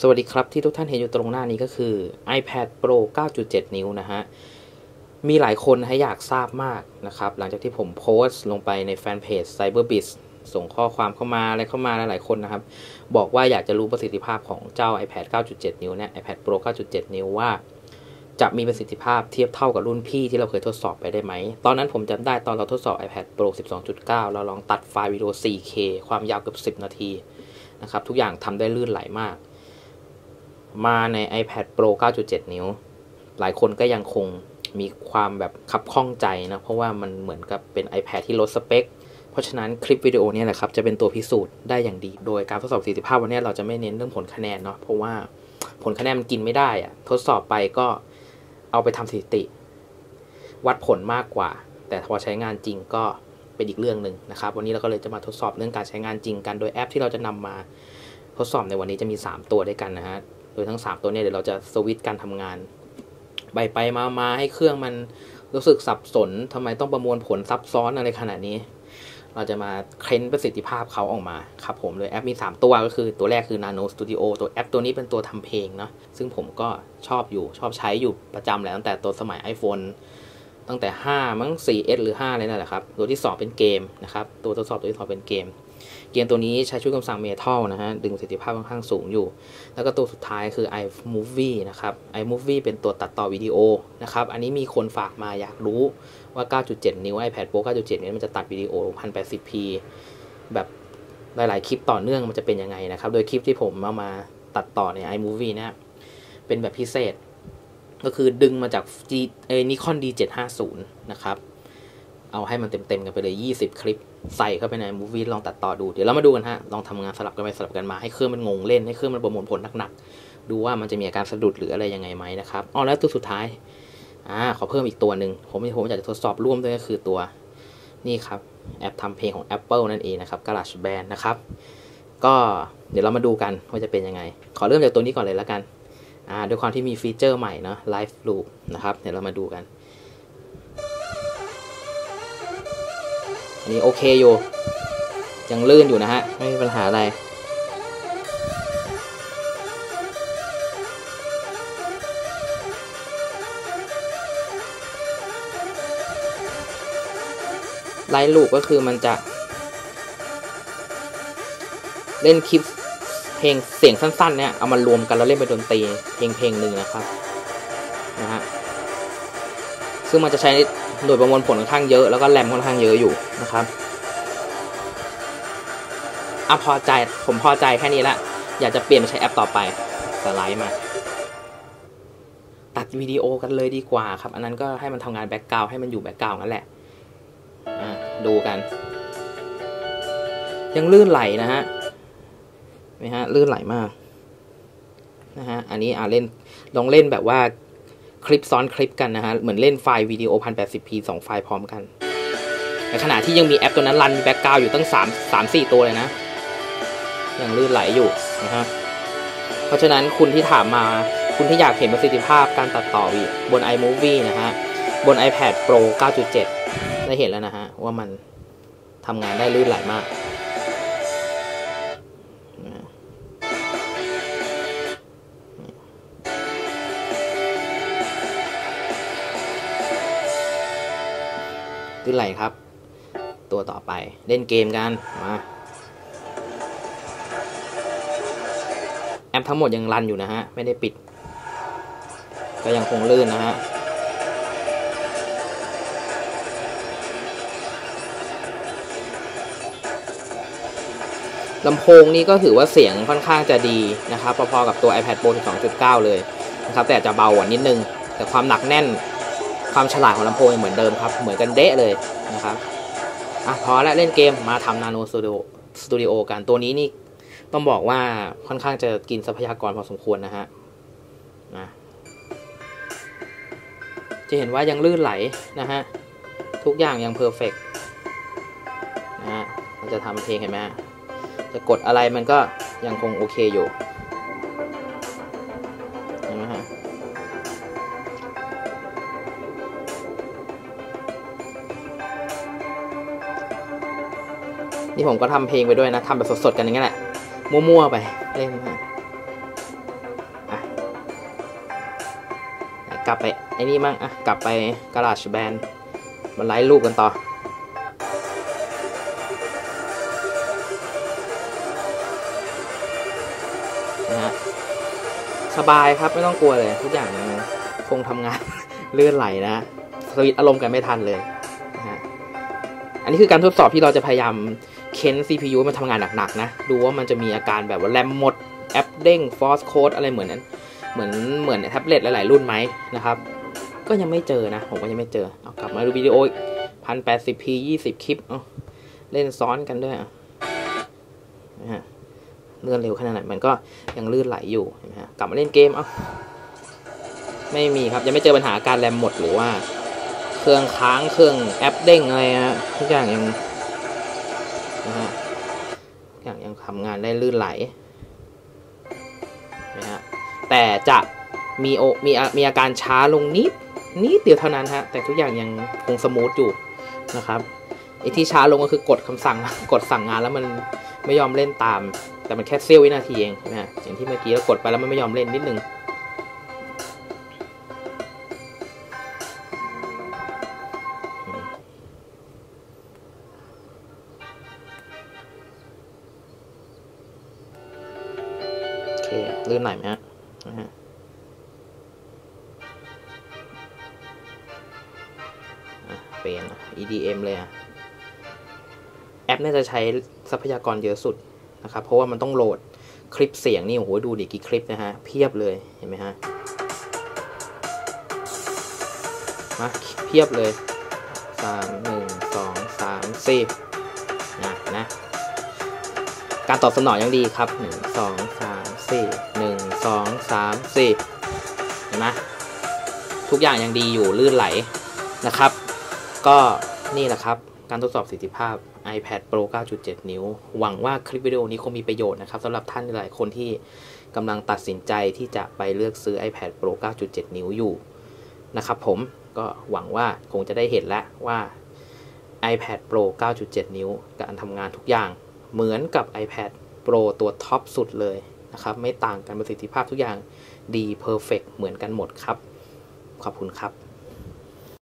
สวัสดีครับที่ทุกท่านเห็นอยู่ตรงหน้านี้ก็คือ iPad Pro 9.7 นิ้วนะฮะ มีหลายคนให้อยากทราบมากนะครับ หลังจากที่ผมโพสต์ลงไปในแฟนเพจ CyberBiz ส่งข้อความเข้ามาอะไรเข้ามาหลายๆคนนะครับ บอกว่าอยากจะรู้ประสิทธิภาพของเจ้า iPad 9.7 นิ้วเนี่ย iPad Pro 9.7 นิ้วว่า จะมีประสิทธิภาพเทียบเท่ากับรุ่นพี่ที่เราเคยทดสอบไปได้ไหม ตอนนั้นผมจำได้ตอนเราทดสอบ iPad Pro 12.9 เราลองตัดไฟล์วิดีโอ 4K ความยาวเกือบ 10 นาทีนะครับทุกอย่างทำได้ลื่นไหลมาก มาใน iPad Pro 9.7 นิ้ว หลายคนก็ยังคงมีความแบบขับข้องใจนะ เพราะว่ามันเหมือนกับเป็น iPad ที่ลดสเปค เพราะฉะนั้นคลิปวิดีโอนี้แหละครับ จะเป็นตัวพิสูจน์ได้อย่างดี โดยการทดสอบประสิทธิภาพวันนี้เราจะไม่เน้นเรื่องผลคะแนนเนาะ เพราะว่าผลคะแนนมันกินไม่ได้อะทดสอบไปก็เอาไปทำสถิติ วัดผลมากกว่า แต่พอใช้งานจริงก็เป็นอีกเรื่องหนึ่งนะครับ วันนี้เราก็เลยจะมาทดสอบเรื่องการใช้งานจริงกัน โดยแอปที่เราจะนำมาทดสอบในวันนี้จะมี 3 ตัวด้วยกันนะฮะ โดยทั้ง 3 ตัวนี้เดี๋ยวเราจะสวิตช์การทำงาน ไปไปมามาให้เครื่องมันรู้สึกสับสนทำไมต้องประมวลผลซับซ้อนอะไรขนาดนี้ เราจะมาเค้นประสิทธิภาพเขาออกมาครับผมเลยแอปมี 3 ตัวก็คือตัวแรกคือ Nano Studio ตัวแอปตัวนี้เป็นตัวทำเพลงเนาะซึ่งผมก็ชอบอยู่ชอบใช้อยู่ประจำแหละตั้งแต่ตัวสมัย iPhone ตั้งแต่ 5 มั้ง 4S หรือ 5 เลยนั่นแหละครับ ตัวที่ 2 เป็นเกมนะครับ ตัวทดสอบตัวที่2เป็นเกม เกมตัวนี้ใช้ชุดคำสั่งเมทัลนะฮะ ดึงประสิทธิภาพค่อนข้างสูงอยู่ แล้วก็ตัวสุดท้ายคือ iMovie นะครับ iMovie เป็นตัวตัดต่อวิดีโอนะครับ อันนี้มีคนฝากมาอยากรู้ว่า 9.7 นิ้ว iPad Pro 9.7นิ้มันจะตัดวิดีโอ 1080p แบบหลาย ๆ คลิปต่อเนื่องมันจะเป็นยังไงนะครับ โดยคลิปที่ผมเอามาตัดต่อใน iMovie นี่ยเป็นแบบพิเศษ ก็คือดึงมาจาก G เอ้ Nikon D750 นะครับ เอาให้มันเต็มๆกันไปเลย 20 คลิป ใส่เข้าไปในมูฟี่ลองตัดต่อดู เดี๋ยวเรามาดูกันฮะ ลองทำงานสลับกันไปสลับกันมาให้เครื่องมันงงเล่น ให้เครื่องมันประมวลผลหนักๆ ดูว่ามันจะมีอาการสะดุดหรืออะไรยังไงไหมนะครับอ๋อแล้วตัวสุดท้าย อ่า ขอเพิ่มอีกตัวหนึ่ง ผมผมอยากจะทดสอบร่วมด้วยก็คือตัว นี่ครับแอปทำเพลงของ Apple นั่นเองนะครับ GarageBand นะครับ ก็เดี๋ยวเรามาดูกันว่าจะเป็นยังไง ขอเริ่มจากตัวนี้ก่อนเลยแล้วกัน ด้วยความที่มีฟีเจอร์ใหม่เนาะ Live Loop นะครับ เดี๋ยวเรามาดูกัน อันนี้โอเคอยู่ ยังลื่นอยู่นะฮะ ไม่มีปัญหาอะไร ไลท์ลูปก็คือมันจะ เล่นคลิป เพลงเสียงสั้นๆเนี่ยเอามารวมกันแล้วเล่นเป็นดนตรีเพลงเพลงหนึ่งนะครับนะฮะซึ่งมันจะใช้หน่วยประมวลผลค่อนข้างเยอะแล้วก็แรมค่อนข้างเยอะอยู่นะครับอะพอใจผมพอใจแค่นี้ละอยากจะเปลี่ยนไปใช้แอปต่อไปสไลด์มาตัดวิดีโอกันเลยดีกว่าครับ อันนั้นก็ให้มันทำงานแบ็กกราวให้มันอยู่แบ็กกราวนั่นแหละอะดูกัน ยังลื่นไหลนะฮะ ไหมฮะลื่นไหลมากนะฮะอันนี้อ่าเล่นลองเล่นแบบว่าคลิปซ้อนคลิปกันนะฮะเหมือนเล่นไฟล์วิดีโอ 1080p 2 ไฟล์พร้อมกัน ในขณะที่ยังมีแอปตัวนั้นรันแบ็กกราวอยู่ตั้ง 3 3 4 ตัวเลยนะ ยังลื่นไหลอยู่นะฮะเพราะฉะนั้นคุณที่ถามมาคุณที่อยากเห็นประสิทธิภาพการตัดต่อบน iMovie นะฮะบน iPad Pro 9.7 ได้เห็นแล้วนะฮะว่ามันทำงานได้ลื่นไหลมาก ลื่นไหลครับ ตัวต่อไปเล่นเกมกันมาแอปทั้งหมดยังรันอยู่นะฮะ ไม่ได้ปิด ก็ยังคงลื่นนะฮะลำโพงนี่ก็ถือว่าเสียงค่อนข้างจะดีนะครับ พอๆกับตัว iPad Pro 12.9 เลยนะครับ แต่จะเบากว่านิดนึง แต่ความหนักแน่น ความฉลาดของลำโพงเหมือนเดิมครับ เหมือนกันเดะเลยนะครับอะพอแล้วเล่นเกมมาทำ Nano Studio Studio กันตัวนี้นี่ต้องบอกว่าค่อนข้างจะกินทรัพยากรพอสมควรนะฮะนะจะเห็นว่ายังลื่นไหลนะฮะ ทุกอย่างยังเพอร์เฟกนะฮะมันจะทำเพลงเห็นไหมจะกดอะไรมันก็ยังคงโอเคอยู่ นี่ผมก็ทำเพลงไปด้วยนะทำแบบสดๆกันอย่างนี้แหละ มั่วๆไปเล่นกลับไปไอ้นี่มั่งอะกลับไปกระาชแบนมันไล่ลูกกันต่อนะฮะสบายครับไม่ต้องกลัวเลย ทุกอย่างนะคงทำงาน เลื่อนไหลนะสวิตอารมณ์กันไม่ทันเลยนะฮะอันนี้คือการทดสอบที่เราจะพยายาม เค้น CPU มันทำงานหนักๆนะ ดูว่ามันจะมีอาการแบบว่าแรมหมด แอปเด้งฟอสโค้ดอะไรเหมือนนั้น เหมือนเหมือนแท็บเล็ตหลายๆรุ่นไหมนะครับ ก็ยังไม่เจอนะ ผมก็ยังไม่เจอ เอากลับมาดูวิดีโอพันแปดสิบพียี่สิบคลิป เอาเล่นซ้อนกันด้วยอะนะฮะเลื่อนเร็วขนาดไหนมันก็ยังลื่นไหลอยู่เห็นไหมฮะกลับมาเล่นเกม เอ้าไม่มีครับ ยังไม่เจอปัญหาการแรมหมดหรือว่า เครื่องค้างเครื่องแอปเด้งอะไรฮะทุกอย่างยัง นะฮะอย่างยังทำงานได้ลื่นไหลนะฮะแต่จะมีโอมีอามีอาการช้าลงนิดนิดเดียวเท่านั้นฮะแต่ทุกอย่างยังคงสมูทอยู่นะครับไอที่ช้าลงก็คือกดคำสั่งกดสั่งงานแล้วมันไม่ยอมเล่นตาม แต่มันแค่เสี้ยววินาทีเองนะอย่างที่เมื่อกี้เรากดไปแล้วมันไม่ยอมเล่นนิดนึง เคลื่นไหลไหมฮะนะฮะอะเป็น EDM เลยอะแอปน่าจะใช้ทรัพยากรเยอะสุดนะครับ เพราะว่ามันต้องโหลดคลิปเสียงนี่โอ้โหดูดิกี่คลิปนะฮะ เพียบเลยเห็นไหมฮะมาเพียบเลยสามหนึ่งสองสามสี่นะนะ การตอบสนองยังดีครับหนึ่งสอง สี่หนึ่งสองสามสี่เห็นไหมทุกอย่างยังดีอยู่ลื่นไหลนะครับ ก็นี่แหละครับ การทดสอบประสิทธิภาพ iPad Pro 9.7 นิ้ว หวังว่าคลิปวิดีโอนี้คงมีประโยชน์นะครับสำหรับท่านหลายคนที่กำลังตัดสินใจที่จะไปเลือกซื้อ iPad Pro 9.7 นิ้วอยู่นะครับผมก็หวังว่าคงจะได้เห็นแล้วว่า iPad Pro 9.7 นิ้ว การทำงานทุกอย่างเหมือนกับ iPad Pro ตัวท็อปสุดเลย นะครับ ไม่ต่างกันประสิทธิภาพทุกอย่างดีเพอร์เฟกเหมือนกันหมดครับ ขอบคุณครับ